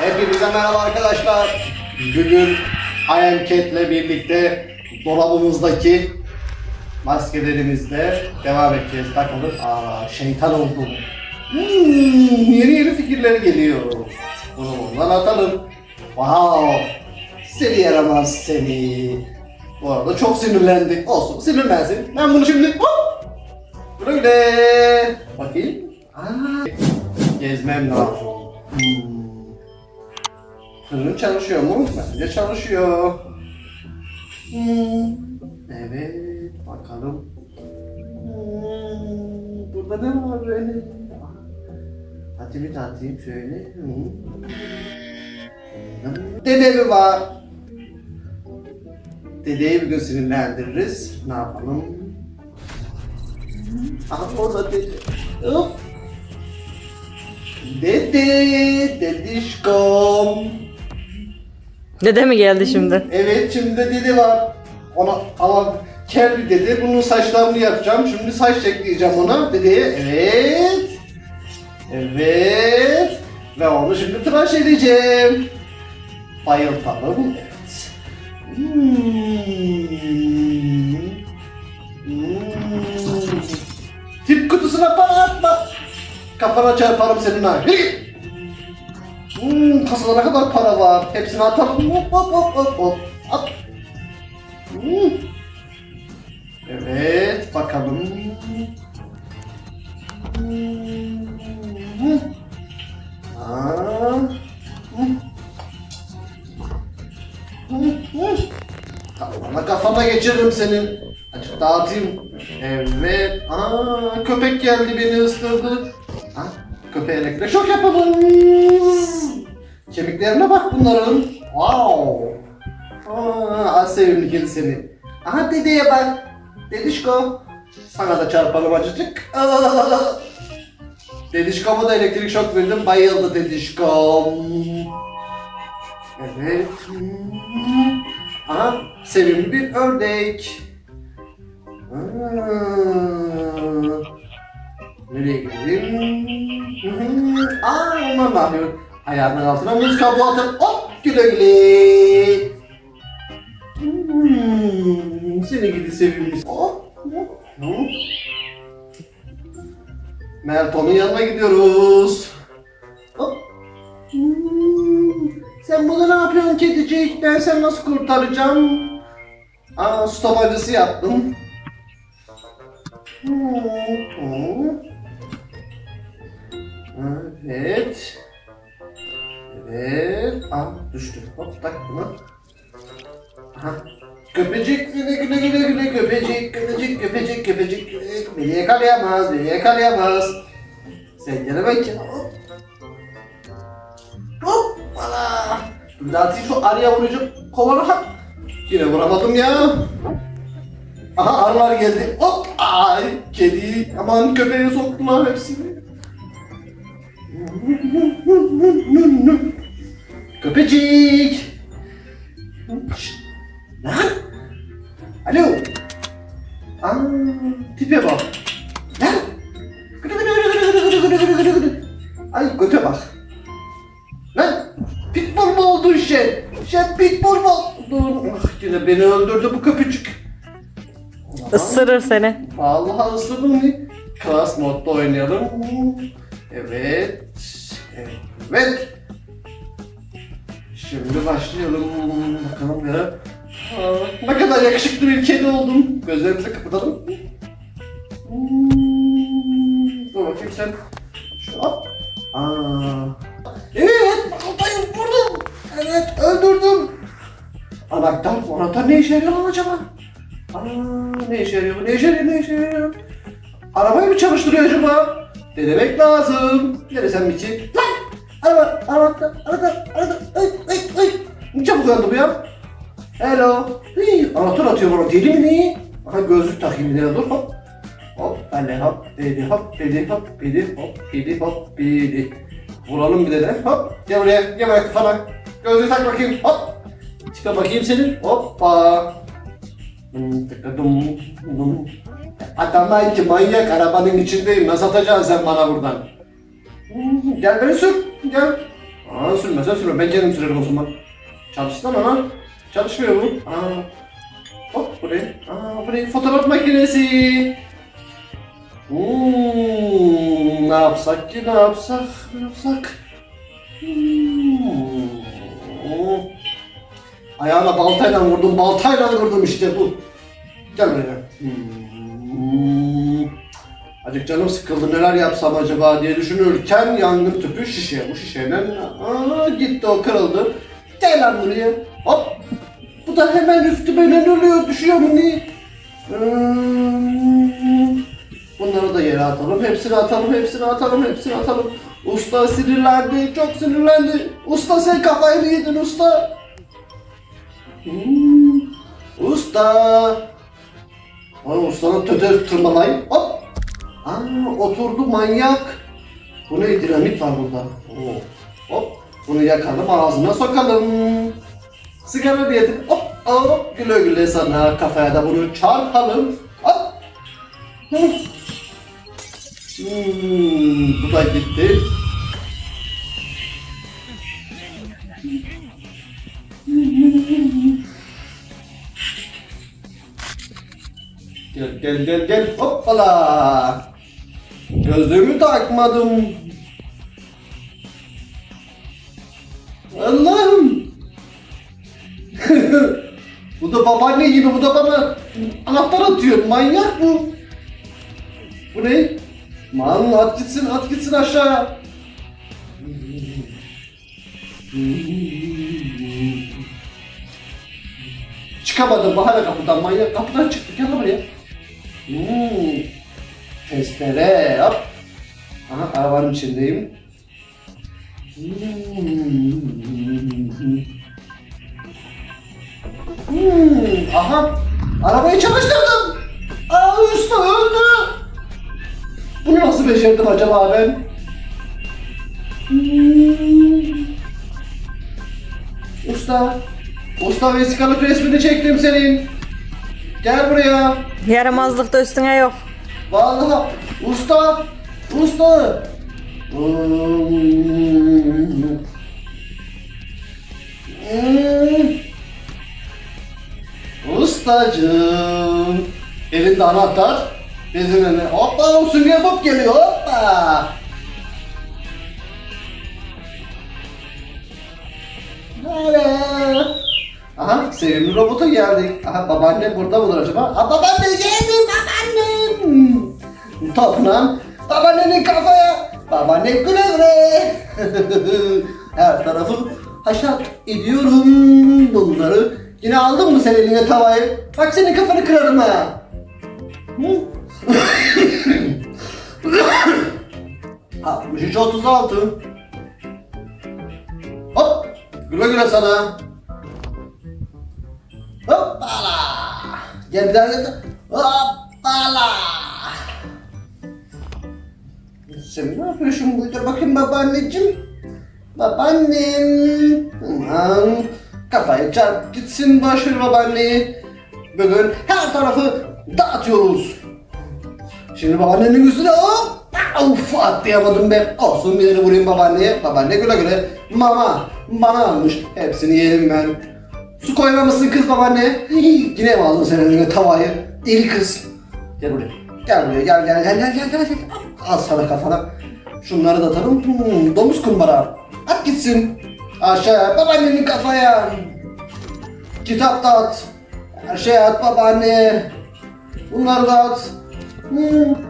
Hepinize merhaba arkadaşlar. Bugün I Am Cat'le birlikte dolabımızdaki maskelerimizle devam edeceğiz. Bakalım. Aa şeytan oldum. Hmm, yeni yeni fikirler geliyor. Bunu ondan atalım. Wow. Seni yaramaz seni. Bu arada çok sinirlendi. Olsun sinirlensin. Ben bunu şimdi hop, böyle bakayım. Aa, gezmem lazım. Fırın çalışıyor mu? Bence çalışıyor. Hmm. Evet, bakalım. Hmm. Burada ne var böyle? Atayım atayım şöyle. Hmm. Dedevi var. Dedeyi bir gün sinirlendiririz. Ne yapalım? Aha orada dede. Hop. Dede, dedişkom. Dede mi geldi şimdi? Evet şimdi de dede var. Ona ama kel bir dede. Bunun saçlarını yapacağım. Şimdi saç çekleyeceğim ona dedeye. Evet. Evet. Ve onu şimdi tıraş edeceğim. Bayıltalım. Evet. Hmm. Hmm. Tip kutusuna para atma. Kafana çarparım senin ha. Yürü git. Hmm, kasada ne kadar para var. Hepsini atalım. Hop hop hop hop hop. At. Hmm. Evet, bakalım. Hmm. Aa. Hmm. Hmm, hmm. Kafana kafana geçiririm senin. Açık dağıtayım. Evet. Aa, köpek geldi beni ısırdı. Ha, köpeğe elektrik şok yapalım. Kemiklerine bak bunların. Wow. Aa, az sevimli seni. Aha dedeye bak. Dedişko. Sana da çarpalım acıcık. Aa. Dedişko'ma da elektrik şok verdim. Bayıldı dedişkom. Evet. Aha sevimli bir ördek. Aa. Nereye gidelim? Aa ne yapıyor? Ayağının altına muz kabuğu atın. Hop güle güle. Hmm, seni gidi sevimli. Hop. hop, yanına gidiyoruz. Sen bunu ne yapıyorsun kedicik? Ben seni nasıl kurtaracağım? Aa, stop acısı yaptım. Evet. Evet. Ah düştü. Hop tak bunu. Aha. Köpecik güle güle güle güle köpecik köpecik köpecik köpecik köpecik beni yakalayamaz beni yakalayamaz. Sen gene bak ya. Hop. Hop. Bana. Bir daha atayım şu arıya vuracağım. Kovana hop. Yine vuramadım ya. Aha arılar geldi. Hop. Ay kedi. Aman köpeğe soktular hepsini. Köpecik. Şşt. Lan. Alo. Aa, tipe bak. Lan. Gıdı gıdı gıdı gıdı gıdı gıdı gıdı gıdı. Ay göte bak. Lan. Pitbull mu oldun şey? Şey pitbull mu oldun? Ah, yine beni öldürdü bu köpecik. Isırır seni. Vallahi ısırdım? Class modda oynayalım. Evet. Evet. Şimdi başlayalım. Bakalım ya. Aa, ne kadar yakışıklı bir kedi oldum. Gözlerimizi kapatalım. Hmm, Dur bakayım sen. Şu hop. Aa. Evet, baltayı vurdum. Evet, öldürdüm. Anahtar, anahtar ne işe yarıyor lan acaba? Aa, ne işe yarıyor? Ne işe yarıyor? Ne işe yarıyor? Arabayı mı çalıştırıyor acaba? Denemek lazım. Neresen mi ki? Lan! Araba, araba, araba, araba, ay, ay, ay. Ne çabuk öldü bu ya? Hello. Hii, anahtar atıyor bana. Deli mi ne? Aha gözlük takayım bir dur hop. Hop, hele hop, bedi hop, bedi hop, bedi hop, bedi hop, bedi. Vuralım bir de. Hop, gel buraya, gel buraya kafana. Gözlüğü tak bakayım, hop. Tipe bakayım senin. Hoppa. Atamayın ki manyak arabanın içindeyim. Nasıl atacaksın sen bana buradan? Gel beni sür. Gel. Aa sürme sen sürme ben kendim sürerim o zaman. Çalışsana lan. Çalışmıyor bu. Aa. Hop buraya. Aa buraya fotoğraf makinesi. Hmm, ne yapsak ki ne yapsak ne yapsak. Hmm. Ayağına baltayla vurdum baltayla vurdum işte bu. Gel buraya. Hmm. Acık canım sıkıldı neler yapsam acaba diye düşünürken yangın tüpü şişe. Bu şişeyle aa, gitti o kırıldı. Gel lan buraya. Hop. Bu da hemen üstüme ne oluyor düşüyor mu ne? Hmm. Bunları da yere atalım. Hepsini atalım, hepsini atalım, hepsini atalım. Usta sinirlendi, çok sinirlendi. Usta sen kafayı mı yedin usta? Hmm. Usta. Ay ustanın töte tırmalayın. Hop. Aa oturdu manyak. Bu ne dinamit var burada. Oo. Hop. Bunu yakalım ağzına sokalım. Sigara yedim. Hop. Hop. Güle güle sana kafaya da bunu çarpalım. Hop. Hmm, bu da gitti. Gel gel gel gel hoppala. Gözlüğümü takmadım. Allah'ım. bu da babaanne gibi bu da bana anahtar atıyor. Manyak bu. Bu ne? Man at gitsin at gitsin aşağı. Çıkamadım bahane kapıdan manyak kapıdan çıktı gel buraya. Hmm. Testere hop. Aha arabanın içindeyim. Hmm. Aha arabayı çalıştırdım. Aa usta öldü. Bunu nasıl becerdim acaba ben? Hmm. Usta. Usta vesikalık resmini çektim senin. Gel buraya. Yaramazlık da üstüne yok. Vallahi usta. Usta. Ustacığım. Elinde anahtar. Bizim önüne. Hoppa o sünger bob geliyor. Hoppa. Hala. Aha sevimli robota geldik. Aha babaannem burada mıdır acaba? Aa babaanne geldi babaannem. Toplan babaannenin kafaya. Babaanne güle güle. Her tarafı haşat ediyorum bunları. Yine aldın mı sen eline tavayı? Bak senin kafanı kırarım ha. Hı? 63 36 Hop güle güle sana Hoppala Gel bir daha gel Hoppala Sen ne yapıyorsun burada bakayım babaanneciğim Babaannem Aman Kafayı çarp gitsin başır babaanneyi Bugün her tarafı dağıtıyoruz Şimdi babaannenin üstüne hop! Uf atlayamadım be. Olsun bir tane vurayım babaanneye. Babaanne güle güle. Mama bana almış. Hepsini yerim ben. Su koymamışsın kız babaanne. Yine mi aldın sen eline tavayı? Deli kız. Gel buraya. Gel buraya gel gel gel gel gel. gel. Al sana kafana. Şunları da atalım. Hmm, domuz kumbara. At gitsin. Aşağıya babaannenin kafaya. Kitap da at. Her şeye at babaanne. Bunları da at. Hmm.